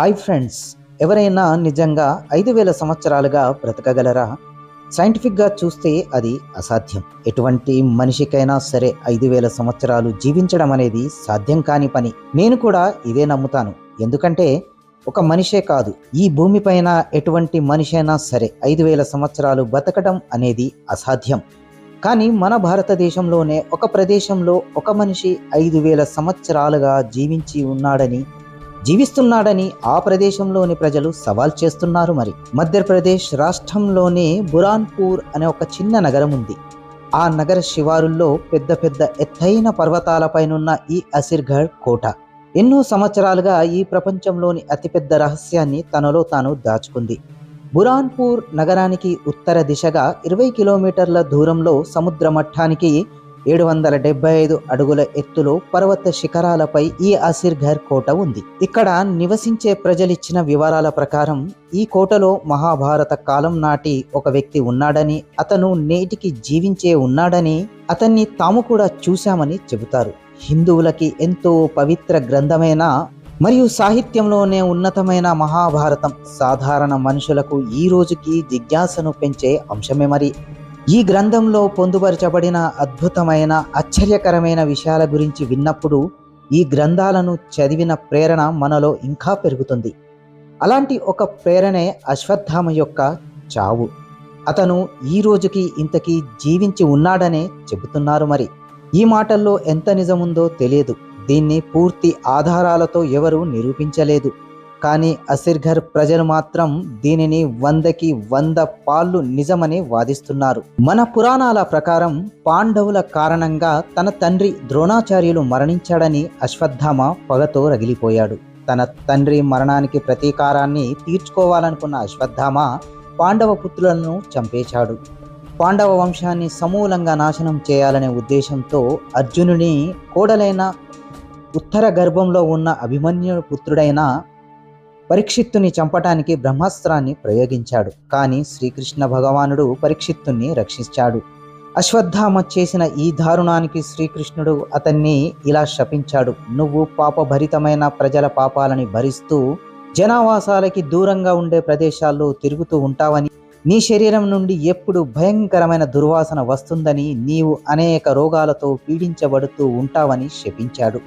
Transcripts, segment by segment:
Hi friends ఎవరైనా నిజంగా ఐదు వేల సంవత్సరాలుగా బ్రతకగలరా? సైంటిఫిక్గా చూస్తే అది అసాధ్యం. ఎటువంటి మనిషికైనా సరే ఐదు వేల సంవత్సరాలు జీవించడం అనేది సాధ్యం కాని పని. నేను కూడా ఇదే నమ్ముతాను. ఎందుకంటే ఒక మనిషే కాదు. ఈ భూమిపైన ఎటువంటి మనిషి అయినా సరే ఐదు వేల సంవత్సరాలు బతకడం అనేది అసాధ్యం. కానీ మన భారతదేశంలోనే ఒక ప్రదేశంలో ఒక మనిషి ఐదు వేల సంవత్సరాలుగా జీవించి ఉన్నాడని జీవిస్తున్నాడని ఆ ప్రదేశంలోని ప్రజలు సవాల్ చేస్తున్నారు మరి. మధ్యప్రదేశ్ రాష్ట్రంలోనే బురాన్పూర్ అనే ఒక చిన్న నగరం ఉంది. ఆ నగర శివారుల్లో పెద్ద పెద్ద ఎత్తైన పర్వతాలపైనున్న ఈ అసిర్ఘడ్ కోట. ఎన్నో సంవత్సరాలుగా ఈ ప్రపంచంలోని అతిపెద్ద రహస్యాన్ని తనలో తాను దాచుకుంది. బురాన్పూర్ నగరానికి ఉత్తర దిశగా ఇరవై కిలోమీటర్ల దూరంలో సముద్ర మట్టానికి ఏడు వందల డెబ్బై ఐదు అడుగుల ఎత్తులో పర్వత శిఖరాలపై ఈ అసిర్ఘర్ కోట ఉంది. ఇక్కడ నివసించే ప్రజలిచ్చిన వివరాల ప్రకారం ఈ కోటలో మహాభారత కాలం నాటి ఒక వ్యక్తి ఉన్నాడని అతను నేటికి జీవించే ఉన్నాడని అతన్ని తాము కూడా చూశామని చెబుతారు. హిందువులకి ఎంతో పవిత్ర గ్రంథమైన మరియు సాహిత్యంలోనే ఉన్నతమైన మహాభారతం సాధారణ మనుషులకు ఈ రోజుకి జిజ్ఞాసను పెంచే అంశమే మరి. ఈ గ్రంథంలో పొందుపరచబడిన అద్భుతమైన ఆశ్చర్యకరమైన విషయాల గురించి విన్నప్పుడు ఈ గ్రంథాలను చదివిన ప్రేరణ మనలో ఇంకా పెరుగుతుంది. అలాంటి ఒక ప్రేరణే అశ్వత్థామ యొక్క చావు. అతను ఈ రోజుకి ఇంతకీ జీవించి ఉన్నాడనే చెబుతున్నారు మరి. ఈ మాటల్లో ఎంత నిజముందో తెలియదు. దీన్ని పూర్తి ఆధారాలతో ఎవరూ నిరూపించలేదు. కానీ అసిర్ఘర్ ప్రజలు మాత్రం దీనిని వందకి వంద పాళ్ళు నిజమని వాదిస్తున్నారు. మన పురాణాల ప్రకారం పాండవుల కారణంగా తన తండ్రి ద్రోణాచార్యులు మరణించాడని అశ్వత్థామ పగతో రగిలిపోయాడు. తన తండ్రి మరణానికి ప్రతీకారాన్ని తీర్చుకోవాలనుకున్న అశ్వత్థామ పాండవ పుత్రులను చంపేశాడు. పాండవ వంశాన్ని సమూలంగా నాశనం చేయాలనే ఉద్దేశంతో అర్జునుని కోడలైన ఉత్తర గర్భంలో ఉన్న అభిమన్యు పుత్రుడైన పరీక్షిత్తుని చంపటానికి బ్రహ్మాస్త్రాన్ని ప్రయోగించాడు. కానీ శ్రీకృష్ణ భగవానుడు పరీక్షిత్తుని రక్షించాడు. అశ్వత్థామ చేసిన ఈ దారుణానికి శ్రీకృష్ణుడు అతన్ని ఇలా శపించాడు. నువ్వు పాపభరితమైన ప్రజల పాపాలని భరిస్తూ జనావాసాలకి దూరంగా ఉండే ప్రదేశాల్లో తిరుగుతూ ఉంటావని నీ శరీరం నుండి ఎప్పుడు భయంకరమైన దుర్వాసన వస్తుందని నీవు అనేక రోగాలతో పీడించబడుతూ ఉంటావని శపించాడు.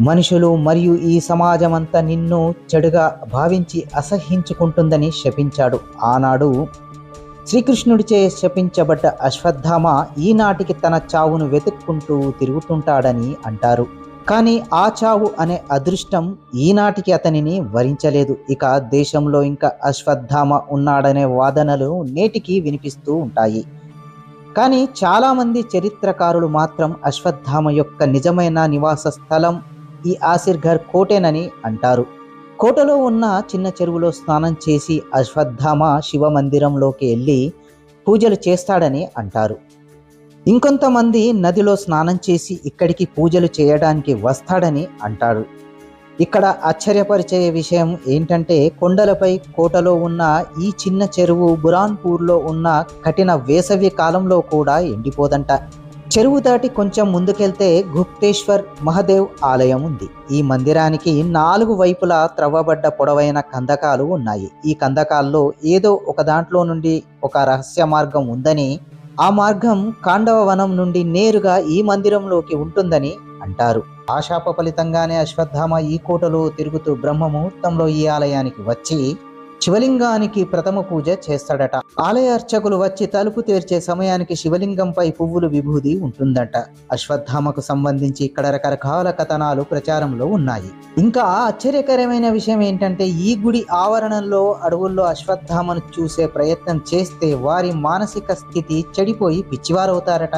మనుషులు మరియు ఈ సమాజమంతా నిన్ను చెడుగా భావించి అసహ్యించుకుంటుందని శపించాడు. ఆనాడు శ్రీకృష్ణుడిచే శపించబడ్డ అశ్వత్థామ ఈనాటికి తన చావును వెతుక్కుంటూ తిరుగుతుంటాడని అంటారు. కానీ ఆ చావు అనే అదృష్టం ఈనాటికి అతనిని వరించలేదు. ఇక దేశంలో ఇంకా అశ్వత్థామ ఉన్నాడనే వాదనలు నేటికి వినిపిస్తూ ఉంటాయి. కానీ చాలామంది చరిత్రకారులు మాత్రం అశ్వత్థామ యొక్క నిజమైన నివాస స్థలం ఈ ఆసిర్ఘర్ కోటేనని అంటారు. కోటలో ఉన్న చిన్న చెరువులో స్నానం చేసి అశ్వత్థామ శివ మందిరంలోకి వెళ్ళి పూజలు చేస్తాడని అంటారు. ఇంకొంతమంది నదిలో స్నానం చేసి ఇక్కడికి పూజలు చేయడానికి వస్తాడని అంటారు. ఇక్కడ ఆశ్చర్యపరిచే విషయం ఏంటంటే కొండలపై కోటలో ఉన్న ఈ చిన్న చెరువు బురాన్పూర్లో ఉన్న కఠిన వేసవి కాలంలో కూడా ఎండిపోదంట. చెరువు దాటి కొంచెం ముందుకెళ్తే గుప్తేశ్వర్ మహదేవ్ ఆలయం ఉంది. ఈ మందిరానికి నాలుగు వైపులా త్రవ్వబడ్డ పొడవైన కందకాలు ఉన్నాయి. ఈ కందకాల్లో ఏదో ఒక దాంట్లో నుండి ఒక రహస్య మార్గం ఉందని ఆ మార్గం కాండవ వనం నుండి నేరుగా ఈ మందిరంలోకి ఉంటుందని అంటారు. ఆశాప ఫలితంగానే అశ్వత్థామ ఈ కోటలో తిరుగుతూ బ్రహ్మ ముహూర్తంలో ఈ ఆలయానికి వచ్చి శివలింగానికి ప్రథమ పూజ చేస్తాడట. ఆలయ అర్చకులు వచ్చి తలుపు తెరిచే సమయానికి శివలింగంపై పువ్వులు విభూది ఉంటుందట. అశ్వత్థామకు సంబంధించి ఇక్కడ రకరకాల కథనాలు ప్రచారంలో ఉన్నాయి. ఇంకా ఆశ్చర్యకరమైన విషయం ఏంటంటే ఈ గుడి ఆవరణంలో అడవుల్లో అశ్వత్థామను చూసే ప్రయత్నం చేస్తే వారి మానసిక స్థితి చెడిపోయి పిచ్చివారవుతారట.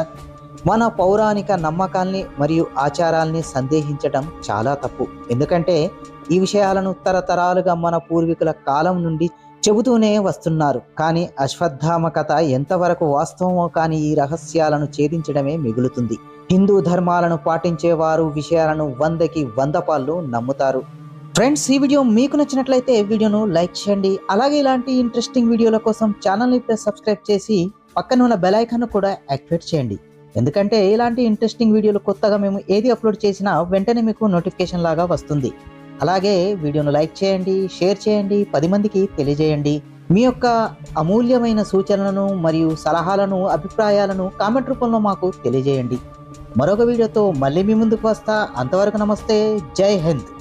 మన పౌరాణిక నమ్మకాల్ని మరియు ఆచారాల్ని సందేహించడం చాలా తప్పు. ఎందుకంటే ఈ విషయాలను తరతరాలుగా మన పూర్వీకుల కాలం నుండి చెబుతూనే వస్తున్నారు. కానీ అశ్వత్థామ కథ ఎంతవరకు వాస్తవమో కానీ ఈ రహస్యాలను ఛేదించడమే మిగులుతుంది. హిందూ ధర్మాలను పాటించేవారు విషయాలను వందకి వంద పాళ్ళు నమ్ముతారు. ఫ్రెండ్స్ ఈ వీడియో మీకు నచ్చినట్లయితే వీడియోను లైక్ చేయండి. అలాగే ఇలాంటి ఇంట్రెస్టింగ్ వీడియోల కోసం ఛానల్ని సబ్స్క్రైబ్ చేసి పక్కన ఉన్న బెల్ ఐకాన్ కూడా యాక్టివేట్ చేయండి. ఎందుకంటే ఇలాంటి ఇంట్రెస్టింగ్ వీడియోలు కొత్తగా మేము ఏది అప్లోడ్ చేసినా వెంటనే మీకు నోటిఫికేషన్ లాగా వస్తుంది. అలాగే వీడియోను లైక్ చేయండి షేర్ చేయండి పది మందికి తెలియజేయండి. మీ యొక్క అమూల్యమైన సూచనలను మరియు సలహాలను అభిప్రాయాలను కామెంట్ రూపంలో మాకు తెలియజేయండి. మరొక వీడియోతో మళ్ళీ మీ ముందుకు వస్తా. అంతవరకు నమస్తే. జై హింద్.